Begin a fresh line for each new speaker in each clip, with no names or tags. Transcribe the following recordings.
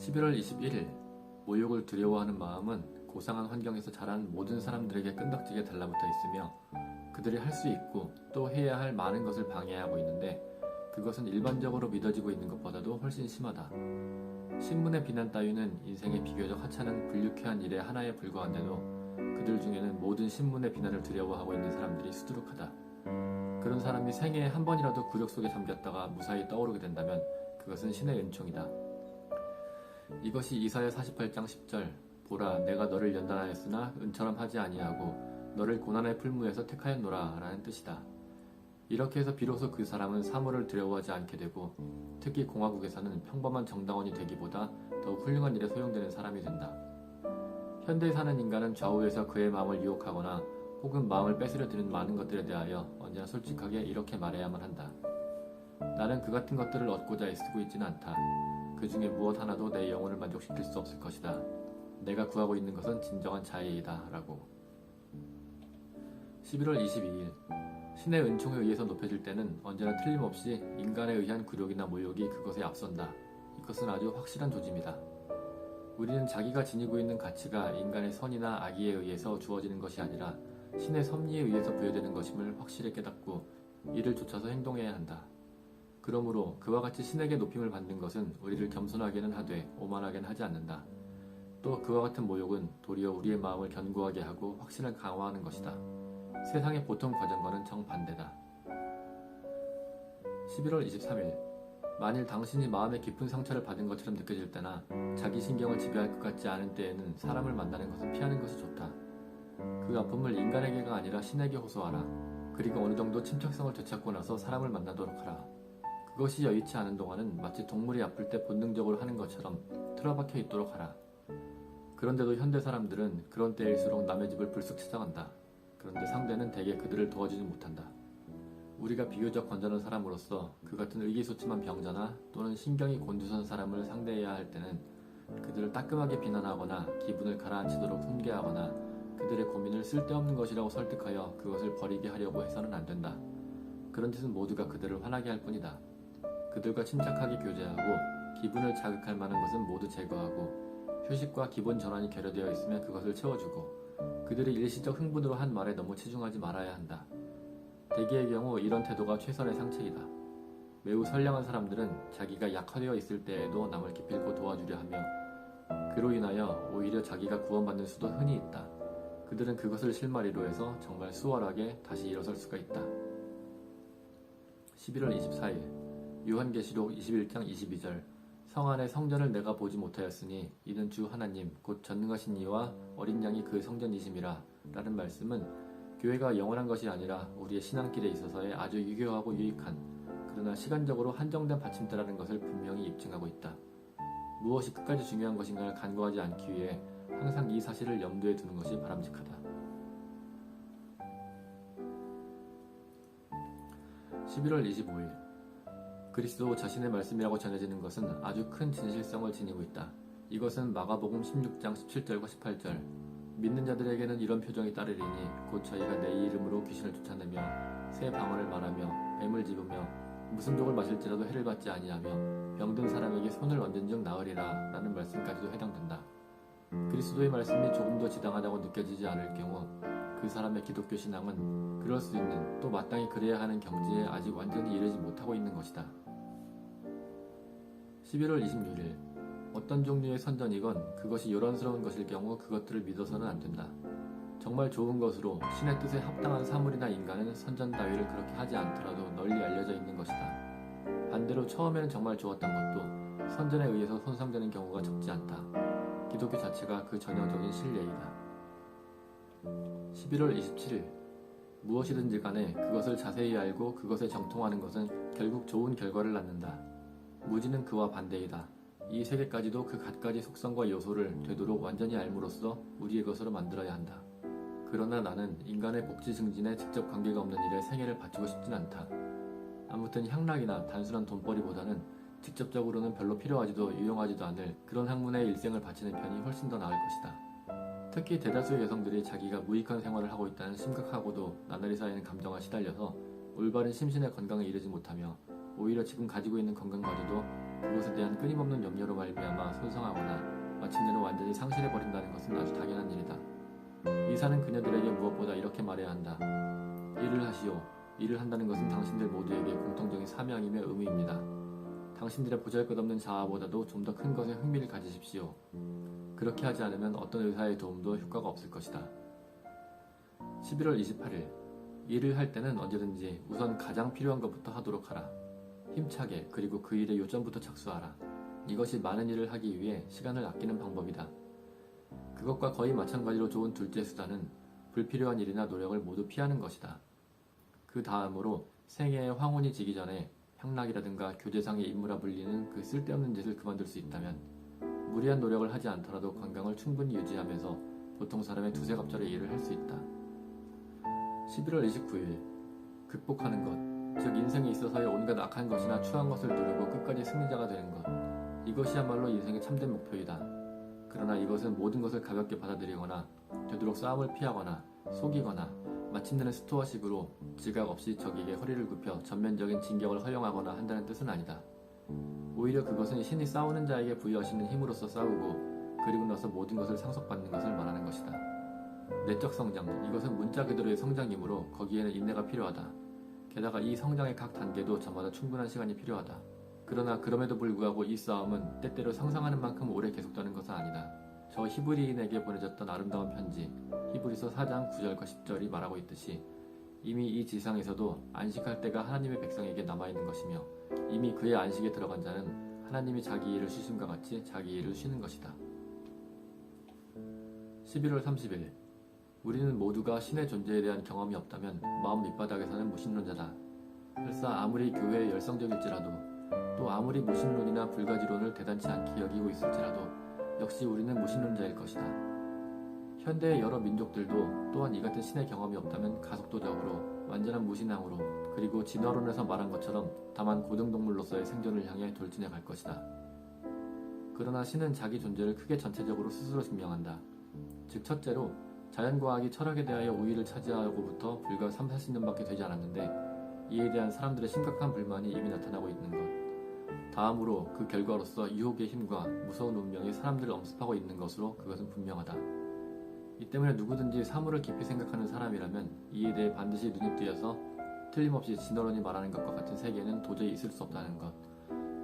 11월 21일 모욕을 두려워하는 마음은 고상한 환경에서 자란 모든 사람들에게 끈덕지게 달라붙어 있으며 그들이 할 수 있고 또 해야 할 많은 것을 방해하고 있는데 그것은 일반적으로 믿어지고 있는 것보다도 훨씬 심하다. 신문의 비난 따위는 인생의 비교적 하찮은 불유쾌한 일의 하나에 불과한데도 그들 중에는 모든 신문의 비난을 두려워하고 있는 사람들이 수두룩하다. 그런 사람이 생애에 한 번이라도 굴욕 속에 잠겼다가 무사히 떠오르게 된다면 그것은 신의 은총이다. 이것이 이사야 48장 10절 보라 내가 너를 연단하였으나 은처럼 하지 아니하고 너를 고난의 풀무에서 택하였노라 라는 뜻이다. 이렇게 해서 비로소 그 사람은 사물을 두려워하지 않게 되고 특히 공화국에서는 평범한 정당원이 되기보다 더욱 훌륭한 일에 소용되는 사람이 된다. 현대에 사는 인간은 좌우에서 그의 마음을 유혹하거나 혹은 마음을 뺏으려 드는 많은 것들에 대하여 언제나 솔직하게 이렇게 말해야만 한다. 나는 그 같은 것들을 얻고자 애쓰고 있지는 않다. 그 중에 무엇 하나도 내 영혼을 만족시킬 수 없을 것이다. 내가 구하고 있는 것은 진정한 자유이다. 라고. 11월 22일. 신의 은총에 의해서 높여질 때는 언제나 틀림없이 인간에 의한 굴욕이나 모욕이 그것에 앞선다. 이것은 아주 확실한 조짐이다. 우리는 자기가 지니고 있는 가치가 인간의 선이나 악의에 의해서 주어지는 것이 아니라 신의 섭리에 의해서 부여되는 것임을 확실히 깨닫고 이를 쫓아서 행동해야 한다. 그러므로 그와 같이 신에게 높임을 받는 것은 우리를 겸손하게는 하되 오만하게는 하지 않는다. 또 그와 같은 모욕은 도리어 우리의 마음을 견고하게 하고 확신을 강화하는 것이다. 세상의 보통 과정과는 정반대다. 11월 23일 만일 당신이 마음에 깊은 상처를 받은 것처럼 느껴질 때나 자기 신경을 지배할 것 같지 않은 때에는 사람을 만나는 것은 피하는 것이 좋다. 그 아픔을 인간에게가 아니라 신에게 호소하라. 그리고 어느 정도 침착성을 되찾고 나서 사람을 만나도록 하라. 그것이 여의치 않은 동안은 마치 동물이 아플 때 본능적으로 하는 것처럼 틀어박혀 있도록 하라. 그런데도 현대 사람들은 그런 때일수록 남의 집을 불쑥 찾아간다. 그런데 상대는 대개 그들을 도와주지 못한다. 우리가 비교적 건전한 사람으로서 그 같은 의기소침한 병자나 또는 신경이 곤두선 사람을 상대해야 할 때는 그들을 따끔하게 비난하거나 기분을 가라앉히도록 훈계하거나 그들의 고민을 쓸데없는 것이라고 설득하여 그것을 버리게 하려고 해서는 안 된다. 그런 짓은 모두가 그들을 화나게 할 뿐이다. 그들과 침착하게 교제하고 기분을 자극할 만한 것은 모두 제거하고 휴식과 기본 전환이 결여되어 있으면 그것을 채워주고 그들의 일시적 흥분으로 한 말에 너무 치중하지 말아야 한다. 대개의 경우 이런 태도가 최선의 상책이다. 매우 선량한 사람들은 자기가 약화되어 있을 때에도 남을 기필코 도와주려 하며 그로 인하여 오히려 자기가 구원받는 수도 흔히 있다. 그들은 그것을 실마리로 해서 정말 수월하게 다시 일어설 수가 있다. 11월 24일 요한계시록 21장 22절 성 안에 성전을 내가 보지 못하였으니 이는 주 하나님 곧 전능하신 이와 어린 양이 그 성전이심이라 라는 말씀은 교회가 영원한 것이 아니라 우리의 신앙길에 있어서의 아주 유교하고 유익한 그러나 시간적으로 한정된 받침대라는 것을 분명히 입증하고 있다. 무엇이 끝까지 중요한 것인가를 간과하지 않기 위해 항상 이 사실을 염두에 두는 것이 바람직하다. 11월 25일 그리스도 자신의 말씀이라고 전해지는 것은 아주 큰 진실성을 지니고 있다. 이것은 마가복음 16장 17절과 18절 믿는 자들에게는 이런 표정이 따르리니 곧 저희가 내 이름으로 귀신을 쫓아내며 새 방언을 말하며 뱀을 집으며 무슨 독을 마실지라도 해를 받지 아니하며 병든 사람에게 손을 얹은 즉 나으리라 라는 말씀까지도 해당된다. 그리스도의 말씀이 조금 더 지당하다고 느껴지지 않을 경우 그 사람의 기독교 신앙은 그럴 수 있는 또 마땅히 그래야 하는 경지에 아직 완전히 이르지 못하고 있는 것이다. 11월 26일 어떤 종류의 선전이건 그것이 요란스러운 것일 경우 그것들을 믿어서는 안 된다. 정말 좋은 것으로 신의 뜻에 합당한 사물이나 인간은 선전 따위를 그렇게 하지 않더라도 널리 알려져 있는 것이다. 반대로 처음에는 정말 좋았던 것도 선전에 의해서 손상되는 경우가 적지 않다. 기독교 자체가 그 전형적인 실례이다. 11월 27일 무엇이든지 간에 그것을 자세히 알고 그것에 정통하는 것은 결국 좋은 결과를 낳는다. 무지는 그와 반대이다. 이 세계까지도 그 갖가지 속성과 요소를 되도록 완전히 알므로써 우리의 것으로 만들어야 한다. 그러나 나는 인간의 복지 증진에 직접 관계가 없는 일에 생애를 바치고 싶진 않다. 아무튼 향락이나 단순한 돈벌이보다는 직접적으로는 별로 필요하지도 유용하지도 않을 그런 학문에 일생을 바치는 편이 훨씬 더 나을 것이다. 특히 대다수의 여성들이 자기가 무익한 생활을 하고 있다는 심각하고도 나날이 쌓이는 감정에 시달려서 올바른 심신의 건강에 이르지 못하며 오히려 지금 가지고 있는 건강마저도 그것에 대한 끊임없는 염려로 말미암아 손상하거나 마침내는 완전히 상실해 버린다는 것은 아주 당연한 일이다. 이사는 그녀들에게 무엇보다 이렇게 말해야 한다. 일을 하시오. 일을 한다는 것은 당신들 모두에게 공통적인 사명이며 의무입니다. 당신들의 보잘것없는 자아보다도 좀 더 큰 것에 흥미를 가지십시오. 그렇게 하지 않으면 어떤 의사의 도움도 효과가 없을 것이다. 11월 28일 일을 할 때는 언제든지 우선 가장 필요한 것부터 하도록 하라. 힘차게 그리고 그 일의 요점부터 착수하라. 이것이 많은 일을 하기 위해 시간을 아끼는 방법이다. 그것과 거의 마찬가지로 좋은 둘째 수단은 불필요한 일이나 노력을 모두 피하는 것이다. 그 다음으로 생애의 황혼이 지기 전에 향락이라든가 교제상의 임무라 불리는 그 쓸데없는 짓을 그만둘 수 있다면 무리한 노력을 하지 않더라도 건강을 충분히 유지하면서 보통 사람의 두세 갑절의 일을 할 수 있다. 11월 29일 극복하는 것, 즉 인생에 있어서의 온갖 악한 것이나 추한 것을 누르고 끝까지 승리자가 되는 것. 이것이야말로 인생의 참된 목표이다. 그러나 이것은 모든 것을 가볍게 받아들이거나 되도록 싸움을 피하거나 속이거나 마침내는 스토어식으로 지각 없이 적에게 허리를 굽혀 전면적인 진격을 허용하거나 한다는 뜻은 아니다. 오히려 그것은 신이 싸우는 자에게 부여하시는 힘으로써 싸우고 그리고 나서 모든 것을 상속받는 것을 말하는 것이다. 내적 성장, 이것은 문자 그대로의 성장이므로 거기에는 인내가 필요하다. 게다가 이 성장의 각 단계도 저마다 충분한 시간이 필요하다. 그러나 그럼에도 불구하고 이 싸움은 때때로 상상하는 만큼 오래 계속되는 것은 아니다. 저 히브리인에게 보내졌던 아름다운 편지, 히브리서 4장 9절과 10절이 말하고 있듯이 이미 이 지상에서도 안식할 때가 하나님의 백성에게 남아있는 것이며 이미 그의 안식에 들어간 자는 하나님이 자기 일을 쉬심과 같이 자기 일을 쉬는 것이다. 11월 30일 우리는 모두가 신의 존재에 대한 경험이 없다면 마음 밑바닥에서는 무신론자다. 설사 아무리 교회에 열성적일지라도 또 아무리 무신론이나 불가지론을 대단치 않게 여기고 있을지라도 역시 우리는 무신론자일 것이다. 현대의 여러 민족들도 또한 이 같은 신의 경험이 없다면 가속도적으로 완전한 무신앙으로 그리고 진화론에서 말한 것처럼 다만 고등동물로서의 생존을 향해 돌진해 갈 것이다. 그러나 신은 자기 존재를 크게 전체적으로 스스로 증명한다. 즉 첫째로 자연과학이 철학에 대하여 우위를 차지하고부터 불과 3, 40년밖에 되지 않았는데 이에 대한 사람들의 심각한 불만이 이미 나타나고 있는 것. 다음으로 그 결과로서 유혹의 힘과 무서운 운명이 사람들을 엄습하고 있는 것으로 그것은 분명하다. 이 때문에 누구든지 사물을 깊이 생각하는 사람이라면 이에 대해 반드시 눈이 뜨여서 틀림없이 진어론이 말하는 것과 같은 세계는 도저히 있을 수 없다는 것.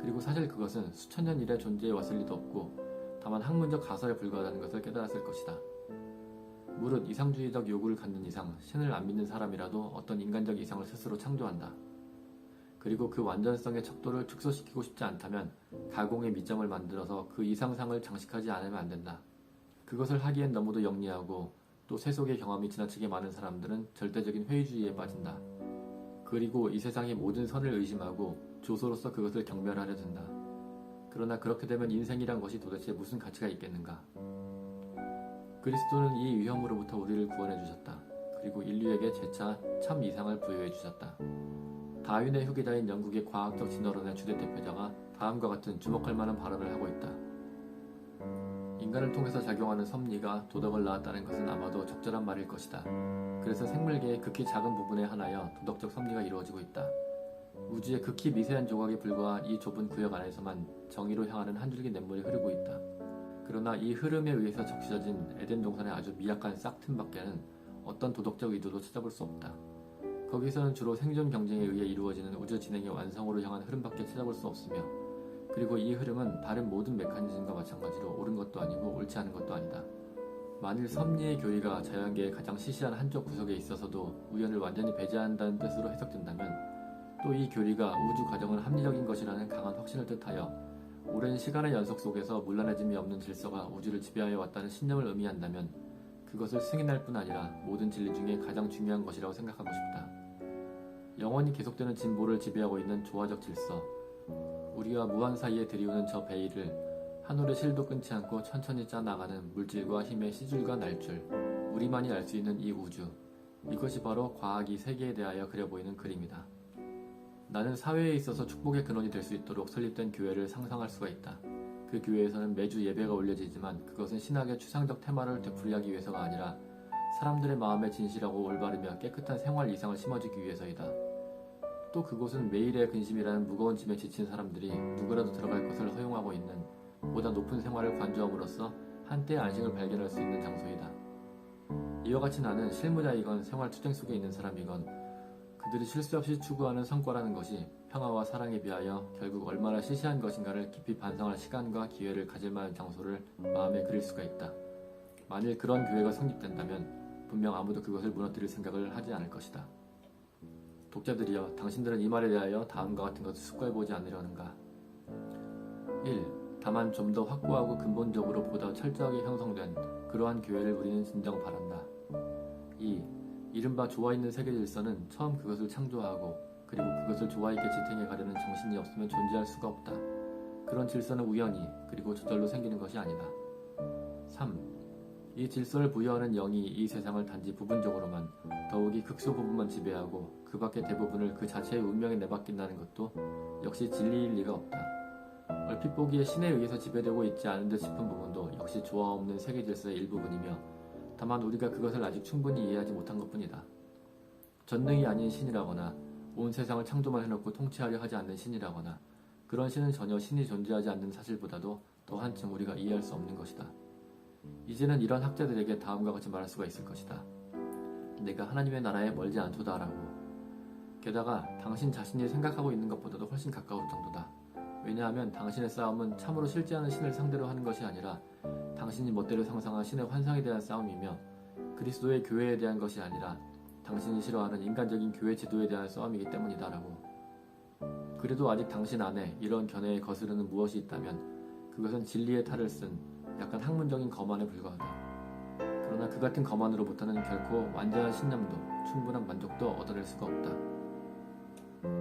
그리고 사실 그것은 수천 년 이래 존재해 왔을 리도 없고 다만 학문적 가설에 불과하다는 것을 깨달았을 것이다. 무릇 이상주의적 요구를 갖는 이상 신을 안 믿는 사람이라도 어떤 인간적 이상을 스스로 창조한다. 그리고 그 완전성의 척도를 축소시키고 싶지 않다면 가공의 미점을 만들어서 그 이상상을 장식하지 않으면 안 된다. 그것을 하기엔 너무도 영리하고 또 세속의 경험이 지나치게 많은 사람들은 절대적인 회의주의에 빠진다. 그리고 이 세상의 모든 선을 의심하고 조소로서 그것을 경멸하려 든다. 그러나 그렇게 되면 인생이란 것이 도대체 무슨 가치가 있겠는가? 그리스도는 이 위험으로부터 우리를 구원해 주셨다. 그리고 인류에게 재차 참 이상을 부여해 주셨다. 다윈의 후계자인 영국의 과학적 진화론의 주대 대표자가 다음과 같은 주목할 만한 발언을 하고 있다. 인간을 통해서 작용하는 섭리가 도덕을 낳았다는 것은 아마도 적절한 말일 것이다. 그래서 생물계의 극히 작은 부분에 한하여 도덕적 섭리가 이루어지고 있다. 우주의 극히 미세한 조각에 불과한 이 좁은 구역 안에서만 정의로 향하는 한 줄기 냇물이 흐르고 있다. 그러나 이 흐름에 의해서 적셔진 에덴 동산의 아주 미약한 싹틈 밖에는 어떤 도덕적 의도도 찾아볼 수 없다. 거기서는 주로 생존 경쟁에 의해 이루어지는 우주 진행의 완성으로 향한 흐름밖에 찾아볼 수 없으며 그리고 이 흐름은 다른 모든 메커니즘과 마찬가지로 옳은 것도 아니고 옳지 않은 것도 아니다. 만일 섭리의 교리가 자연계의 가장 시시한 한쪽 구석에 있어서도 우연을 완전히 배제한다는 뜻으로 해석된다면 또 이 교리가 우주 과정은 합리적인 것이라는 강한 확신을 뜻하여 오랜 시간의 연속 속에서 물러내짐이 없는 질서가 우주를 지배하여 왔다는 신념을 의미한다면 그것을 승인할 뿐 아니라 모든 진리 중에 가장 중요한 것이라고 생각하고 싶다. 영원히 계속되는 진보를 지배하고 있는 조화적 질서, 우리와 무한 사이에 들이우는 저 베일을 하늘의 실도 끊지 않고 천천히 짜나가는 물질과 힘의 시줄과 날줄, 우리만이 알 수 있는 이 우주, 이것이 바로 과학이 세계에 대하여 그려 보이는 그림이다. 나는 사회에 있어서 축복의 근원이 될 수 있도록 설립된 교회를 상상할 수가 있다. 그 교회에서는 매주 예배가 올려지지만 그것은 신학의 추상적 테마를 되풀이하기 위해서가 아니라 사람들의 마음에 진실하고 올바르며 깨끗한 생활 이상을 심어주기 위해서이다. 또 그곳은 매일의 근심이라는 무거운 짐에 지친 사람들이 누구라도 들어갈 것을 허용하고 있는 보다 높은 생활을 관조함으로써 한때 안식을 발견할 수 있는 장소이다. 이와 같이 나는 실무자이건 생활 투쟁 속에 있는 사람이건 그들이 쉴새 없이 추구하는 성과라는 것이 평화와 사랑에 비하여 결국 얼마나 시시한 것인가를 깊이 반성할 시간과 기회를 가질 만한 장소를 마음에 그릴 수가 있다. 만일 그런 교회가 성립된다면 분명 아무도 그것을 무너뜨릴 생각을 하지 않을 것이다. 독자들이여, 당신들은 이 말에 대하여 다음과 같은 것을 숙고해보지 않으려는가? 1. 다만 좀 더 확고하고 근본적으로 보다 철저하게 형성된 그러한 교회를 우리는 진정 바란다. 2. 이른바 좋아있는 세계 질서는 처음 그것을 창조하고 그리고 그것을 좋아있게 지탱해 가려는 정신이 없으면 존재할 수가 없다. 그런 질서는 우연히 그리고 저절로 생기는 것이 아니다. 3. 이 질서를 부여하는 영이 이 세상을 단지 부분적으로만 더욱이 극소 부분만 지배하고 그 밖의 대부분을 그 자체의 운명에 내맡긴다는 것도 역시 진리일 리가 없다. 얼핏 보기에 신에 의해서 지배되고 있지 않은 듯 싶은 부분도 역시 조화 없는 세계 질서의 일부분이며 다만 우리가 그것을 아직 충분히 이해하지 못한 것뿐이다. 전능이 아닌 신이라거나 온 세상을 창조만 해놓고 통치하려 하지 않는 신이라거나 그런 신은 전혀 신이 존재하지 않는 사실보다도 더 한층 우리가 이해할 수 없는 것이다. 이제는 이런 학자들에게 다음과 같이 말할 수가 있을 것이다. 내가 하나님의 나라에 멀지 않도다라고. 게다가 당신 자신이 생각하고 있는 것보다도 훨씬 가까울 정도다. 왜냐하면 당신의 싸움은 참으로 실제하는 신을 상대로 하는 것이 아니라 당신이 멋대로 상상한 신의 환상에 대한 싸움이며 그리스도의 교회에 대한 것이 아니라 당신이 싫어하는 인간적인 교회 지도에 대한 싸움이기 때문이다라고. 그래도 아직 당신 안에 이런 견해에 거스르는 무엇이 있다면 그것은 진리의 탈을 쓴 약간 학문적인 거만에 불과하다. 그러나 그 같은 거만으로부터는 결코 완전한 신념도 충분한 만족도 얻어낼 수가 없다.